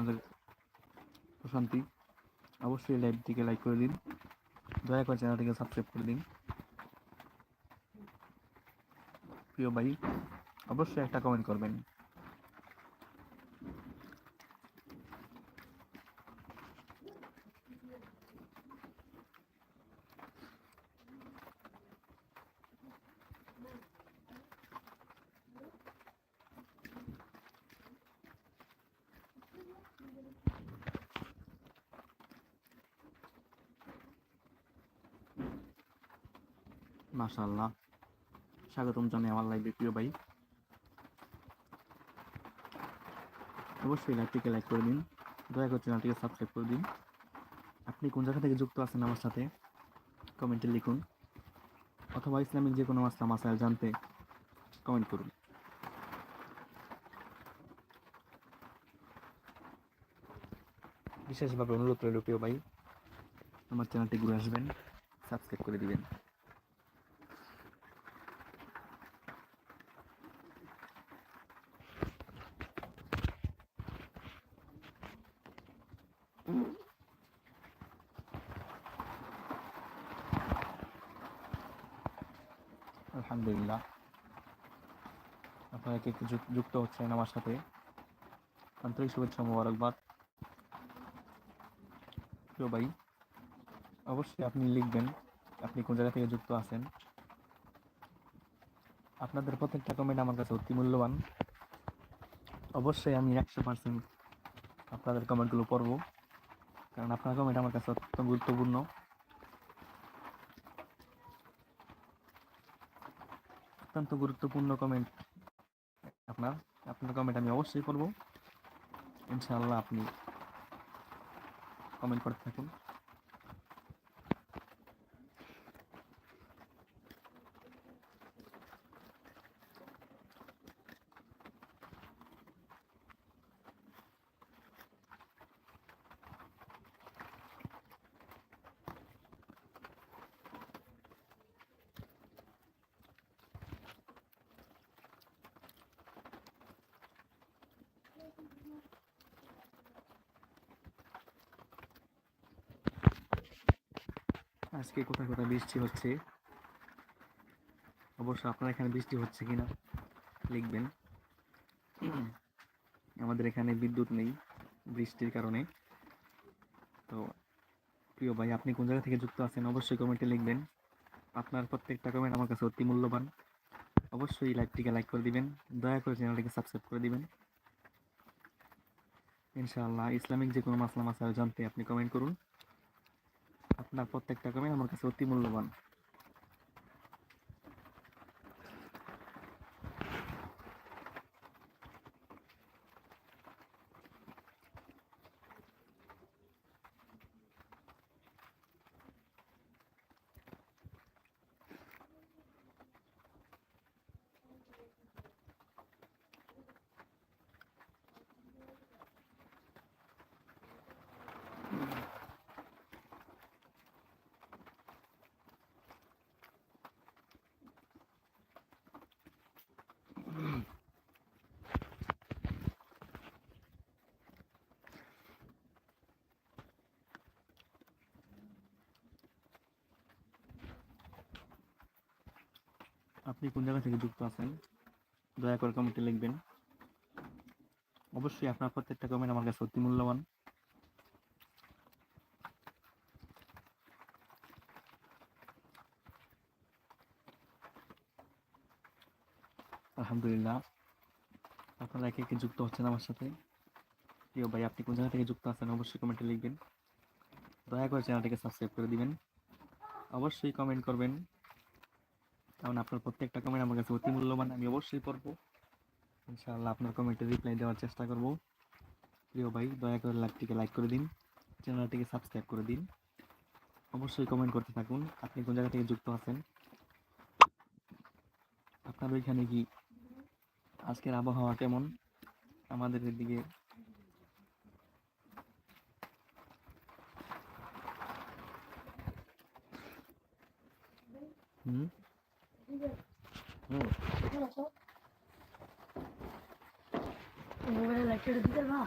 আমাদের প্রশান্তি, অবশ্যই লাইভটিকে লাইক করে দিন। দয়া করে চ্যানেলটিকে সাবস্ক্রাইব করে দিন। প্রিয় ভাই, অবশ্যই একটা কমেন্ট করবেন। মাশাআল্লাহ। স্বাগতম জানাই আমার লাইভে প্রিয় ভাই। অবশ্যই লাইভটিকে লাইক করে দিন। দয়া করে চ্যানেলটিকে সাবস্ক্রাইব করে দিন। আপনি কোন জায়গা থেকে যুক্ত আছেন আমার সাথে কমেন্টে লিখুন। অথবা ইসলামিক যে কোনো মাসলা মাসাইল জানতে কমেন্ট করুন। বিশেষভাবে অনুরোধ রইল, প্রিয় ভাই, আমার চ্যানেলটি ঘুরে আসবেন সাবস্ক্রাইব করে দিবেন। আলহামদুলিল্লাহ। আপনারা কে যুক্ত হচ্ছেন আমার সাথে? আন্তরিক শুভেচ্ছা মোবারকবাদ। প্রিয় ভাই, অবশ্যই আপনি লিখবেন আপনি কোন জায়গা থেকে যুক্ত আছেন। আপনাদের প্রত্যেকটা কমেন্ট আমার কাছে অতি মূল্যবান। অবশ্যই আমি একশো পার্সেন্ট আপনাদের কমেন্টগুলো পড়ব। কারণ আপনার কমেন্ট আমার কাছে অত্যন্ত গুরুত্বপূর্ণ। অত্যন্ত গুরুত্বপূর্ণ কমেন্ট আপনার। আপনার কমেন্ট আমি অবশ্যই করব। ইনশাআল্লাহ আপনি কমেন্ট করতে থাকুন। আজকে কোথায় কোথায় বৃষ্টি হচ্ছে? অবশ্য আপনার এখানে বৃষ্টি হচ্ছে কিনা লিখবেন। আমাদের এখানে বিদ্যুৎ নেই বৃষ্টির কারণে। তো প্রিয় ভাই, আপনি কোন জায়গা থেকে যুক্ত আছেন অবশ্যই কমেন্টে লিখবেন। আপনার প্রত্যেকটা কমেন্ট আমার কাছে অতি মূল্যবান। অবশ্যই লাইভটিকে লাইক করে দিবেন। দয়া করে চ্যানেলটিকে সাবস্ক্রাইব করে দিবেন। ইনশাআল্লাহ, ইসলামিক যে কোনো মাসলা মাসাল জানতে আপনি কমেন্ট করুন। আপনার প্রত্যেকটা কমেন্ট আমার কাছে অতি মূল্যবান। আপনি কোন জায়গা থেকে যুক্ত আছেন, দয়া করে কমেন্টে লিখবেন। অবশ্যই আপনার প্রত্যেকটা কমেন্ট আমার কাছে অতি মূল্যবান। আলহামদুলিল্লাহ, আপনারা একে একে যুক্ত হচ্ছেন আমার সাথে। প্রিয় ভাই, আপনি কোন জায়গা থেকে যুক্ত আছেন অবশ্যই কমেন্টে লিখবেন। দয়া করে চ্যানেলটিকে সাবস্ক্রাইব করে দিবেন। অবশ্যই কমেন্ট করবেন। কারণ আপনার প্রত্যেকটা কমেন্ট আমার কাছে অতি মূল্যবান, আমি অবশ্যই পড়ব। ইনশাআল্লাহ আপনার কমেন্টে রিপ্লাই দেওয়ার চেষ্টা করব। প্রিয় ভাই, দয়া করে লাইভটিকে লাইক করে দিন, চ্যানেলটিকে সাবস্ক্রাইব করে দিন। অবশ্যই কমেন্ট করতে থাকুন, আপনি কোন জায়গা থেকে যুক্ত আছেন? আপনার ওইখানে কি আজকের আবহাওয়া কেমন? আমাদের এদিকে হুম? মোবাইলে লাইটটা দিতে না।